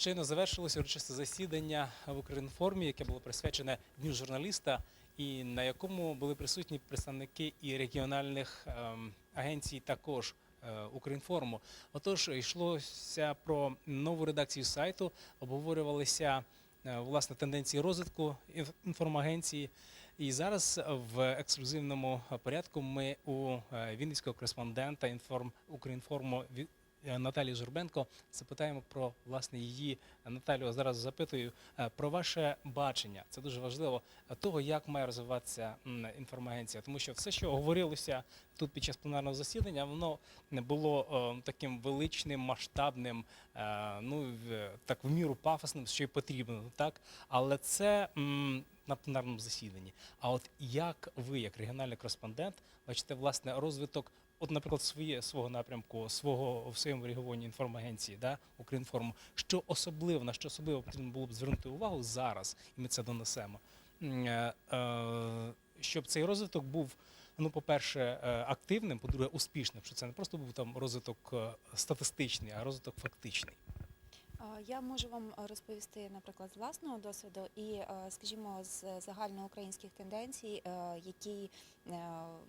Щойно завершилося урочисте засідання в Укрінформі, яке було присвячене Дню журналіста, і на якому були присутні представники і регіональних ем, агенцій, також е, Укрінформу. Отож, йшлося про нову редакцію сайту, обговорювалися е, власне тенденції розвитку інформагенції. І зараз в ексклюзивному порядку ми у е, вінницького кореспондента інформ е, Наталії Журбенко запитаємо про власне її Наталію. Зараз запитую е, про ваше бачення. Це дуже важливо е, того, як має розвиватися інформагенція, тому що все, що говорилося тут під час пленарного засідання, воно не було е, таким величним, масштабним, е, ну так в міру пафосним, що й потрібно, так але це. На пленарному засіданні. А от як ви, як регіональний кореспондент, бачите власне розвиток, от, наприклад, своє свого напрямку, свого в своєму регіоні інформагенції, да, Укрінформу, що особливо на що особливо потрібно було б звернути увагу зараз, і ми це донесемо. е, е, Щоб цей розвиток був, ну, по-перше, е, активним, по-друге, успішним, що це не просто був там розвиток статистичний, а розвиток фактичний. Я можу вам е, розповісти, наприклад, з власного досвіду і, е, скажімо, з загальноукраїнських тенденцій, е, які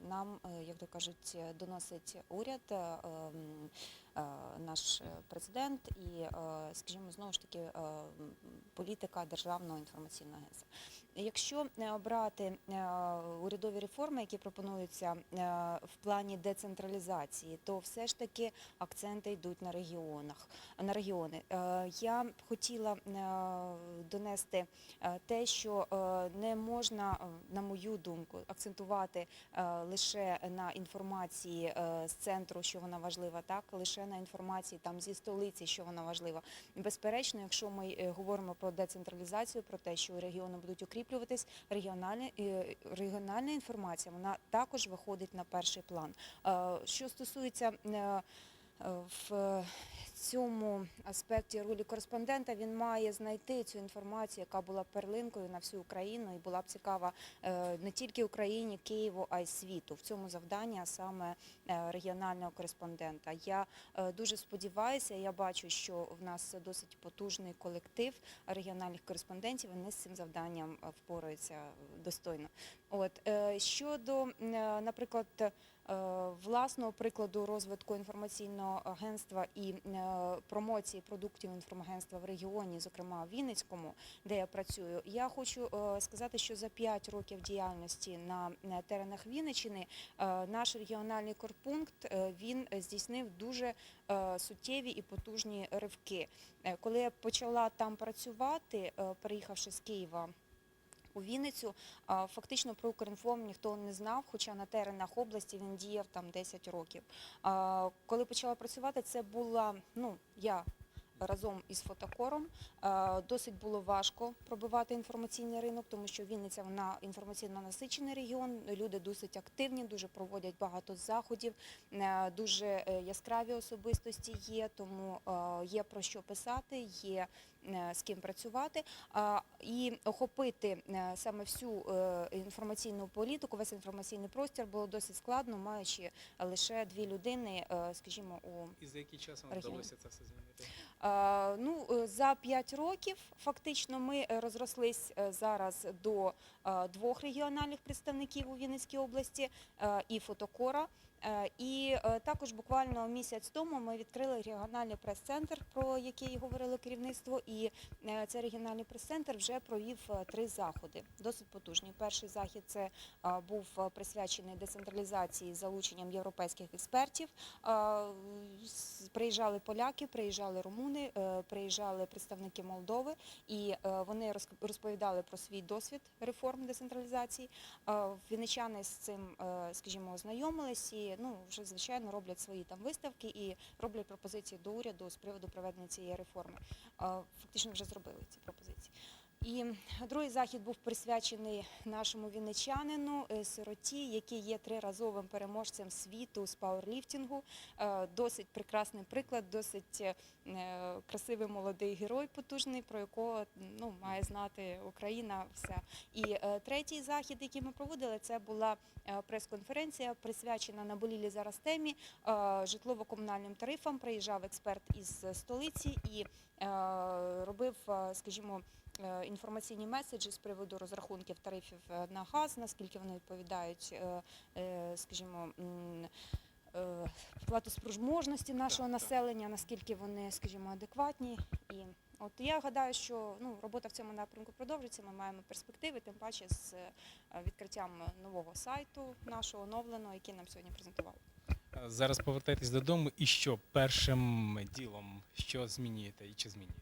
нам, як то кажуть, доносить уряд, наш президент і, скажімо, знову ж таки, політика державного інформаційного агентства. Якщо е, брати е, урядові реформи, які пропонуються е, в плані децентралізації, то все ж таки акценти йдуть на регіонах на регіони. Я б хотіла донести те, що не можна, на мою думку, акцентувати лише на інформації з центру, що вона важлива, так лише на інформації там зі столиці, що вона важлива. Безперечно, якщо ми говоримо про децентралізацію, про те, що регіони будуть укріплюватись, регіональна, е, регіональна інформація вона також виходить на перший план. Е, Що стосується е, в цьому аспекті ролі кореспондента він має знайти цю інформацію, яка була перлинкою на всю Україну і була б цікава е, не тільки Україні, Києву, а й світу. В цьому завдання саме е, регіонального кореспондента. Я е, дуже сподіваюся, я бачу, що в нас досить потужний колектив регіональних кореспондентів. Вони з цим завданням впораються достойно. От щодо, наприклад, власного прикладу розвитку інформаційного агентства і е, промоції продуктів інформагентства в регіоні, зокрема в Вінницькому, де я працюю, я хочу е, сказати, що за 5 років діяльності на на теренах Вінниччини е, наш регіональний корпункт е, він здійснив дуже е, суттєві і потужні ривки. Е, Коли я почала там працювати, е, переїхавши з Києва у Вінницю. Фактично про Укрінформ ніхто не знав, хоча на теренах області він діяв там 10 років. Коли почала працювати, це була ну я. Разом із фотокором Е, досить було важко пробивати інформаційний ринок, тому що Вінниця вона інформаційно насичений регіон. Люди досить активні, дуже проводять багато заходів, е, дуже е, яскраві особистості є, тому є про що писати, є з ким працювати. І охопити саме всю інформаційну політику, весь інформаційний простір було досить складно, маючи лише дві людини, скажімо, у І за який час вам вдалося це все змінити? Е, Ну, е, за 5 років фактично ми е, розрослись зараз до двох регіональних представників у Вінницькій області і фотокора. Е, І е, також буквально місяць тому ми відкрили регіональний прес-центр, про який говорило керівництво. І е, цей регіональний прес-центр вже провів три заходи, досить потужні. Перший захід це був присвячений децентралізації з залученням європейських експертів. Приїжджали поляки, приїжджали румуни, приїжджали представники Молдови, і вони розповідали про свій досвід реформ децентралізації. Вінничани з цим, скажімо, ознайомились і ну вже звичайно роблять свої там виставки і роблять пропозиції до уряду з приводу проведення цієї реформи. Фактично вже зробили ці пропозиції. І другий захід був присвячений нашому вінничанину, е, сироті, який є триразовим переможцем світу з пауерліфтингу. Е, Досить прекрасний приклад, досить е, красивий молодий герой потужний, про якого ну, має знати Україна вся. І третій захід, який ми проводили, це була прес-конференція, присвячена наболілі зараз темі житлово-комунальним тарифам. Приїжджав експерт із столиці і робив, скажімо, інформаційні меседжі з приводу розрахунків тарифів е, на газ, наскільки вони відповідають, е, е, скажімо, е, платоспроможності нашого Так, так. населення, наскільки вони, скажімо, адекватні. І от я гадаю, що ну, робота в цьому напрямку продовжиться. Ми маємо перспективи, тим паче з е, відкриттям нового сайту нашого оновленого, який нам сьогодні презентували. Е, Зараз повертайтесь додому, і що першим ділом, що змінюєте і чи змінюєте?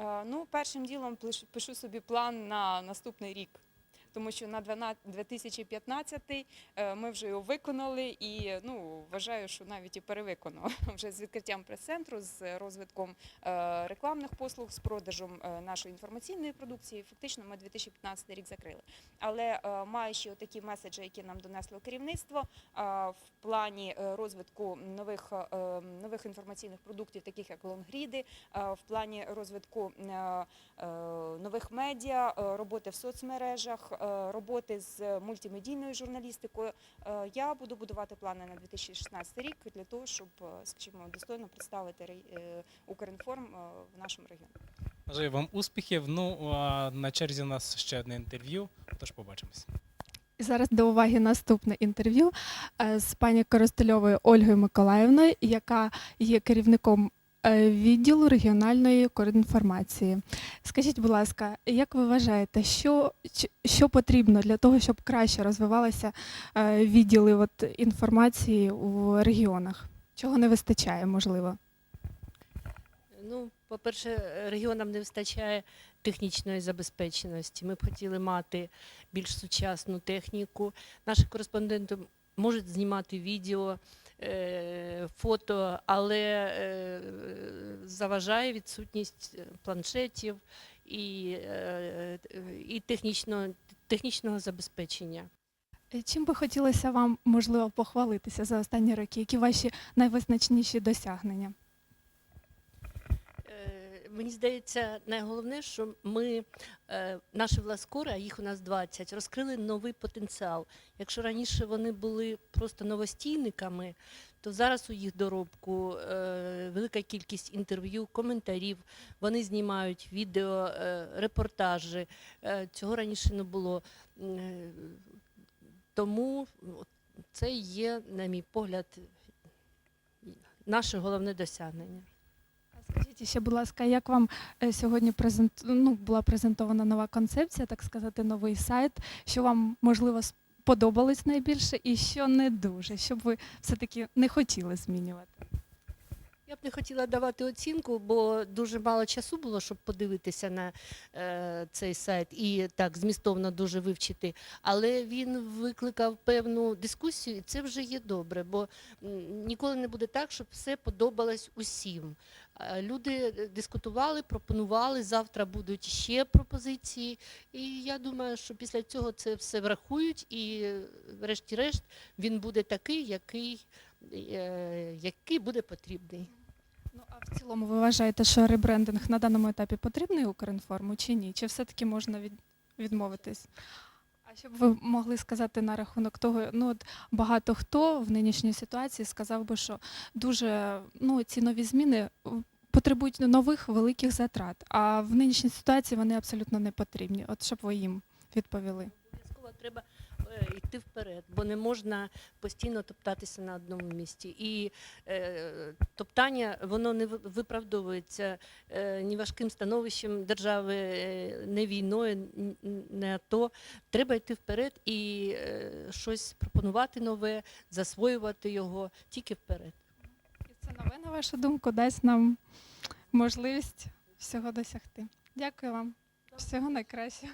Е, Ну, першим ділом пишу собі план на наступний рік. Тому що на 12 2015 е, ми вже його виконали і ну, вважаю, що навіть і перевиконали вже з відкриттям прес-центру, з розвитком е, рекламних послуг, з продажем е, нашої інформаційної продукції. Фактично ми 2015 рік закрили. Але маючи такі меседжі, які нам донесло керівництво, в плані розвитку нових, нових інформаційних продуктів, таких як лонгріди, в плані розвитку нових медіа, роботи в соцмережах, роботи з мультимедійною журналістикою. Е, Я буду будувати плани на 2016 рік для того, щоб, е, скажімо, достойно представити ре- е, Укрінформ е, в нашому регіоні. Бажаю вам успіхів. Ну а на черзі у нас ще одне інтерв'ю. Тож побачимось. І зараз до уваги наступне інтерв'ю е, з пані Коростельовою Ольгою Миколаївною, яка є керівником е, відділу регіональної координформації. Скажіть, будь ласка, як ви вважаєте, що, що потрібно для того, щоб краще розвивалися е, відділи от, інформації у регіонах? Чого не вистачає, можливо? Ну, по-перше, регіонам не вистачає технічної забезпеченості. Ми б хотіли мати більш сучасну техніку. Наші кореспонденти можуть знімати відео, е, фото, але е, заважає відсутність планшетів і, е, і технічного, технічного забезпечення. Е, Чим би хотілося вам, можливо, похвалитися за останні роки? Які ваші найвизначніші досягнення? Мені здається, найголовніше, що ми, е, наші власкори, а їх у нас 20, розкрили новий потенціал. Якщо раніше вони були просто новостійниками, то зараз у їх доробку е, велика кількість інтерв'ю, коментарів, вони знімають відео, е, репортажі. Цього раніше не було. Тому це є, на мій погляд, наше головне досягнення. Скажіть ще, будь ласка, як вам е, сьогодні презент... ну, була презентована нова концепція, так сказати, новий сайт? Що вам можливо сподобалось найбільше, і що не дуже, щоб ви все-таки не хотіли змінювати? Я б не хотіла давати оцінку, бо дуже мало часу було, щоб подивитися на е, цей сайт і так змістовно дуже вивчити. Але він викликав певну дискусію, і це вже є добре, бо ніколи не буде так, щоб все подобалось усім. Е, Люди дискутували, пропонували. Завтра будуть ще пропозиції. І я думаю, що після цього це все врахують, і е, врешті-решт він буде такий, який, е, який буде потрібний. Ну а в цілому ви вважаєте, що ребрендинг на даному етапі потрібний Укрінформу чи ні? Чи все-таки можна від... відмовитись? А щоб ви могли сказати на рахунок того, ну от багато хто в нинішній ситуації сказав би, що дуже ну ці нові зміни потребують нових великих затрат, а в нинішній ситуації вони абсолютно не потрібні. От щоб ви їм відповіли. Обов'язково треба е, йти вперед, бо не можна постійно топтатися на одному місці. І е, топтання воно не виправдовується е, ні важким становищем держави, е, не війною, не АТО. Треба йти вперед і е, щось пропонувати нове, засвоювати його тільки вперед. І це нове, на вашу думку, дасть нам можливість всього досягти. Дякую вам. Всього найкращого.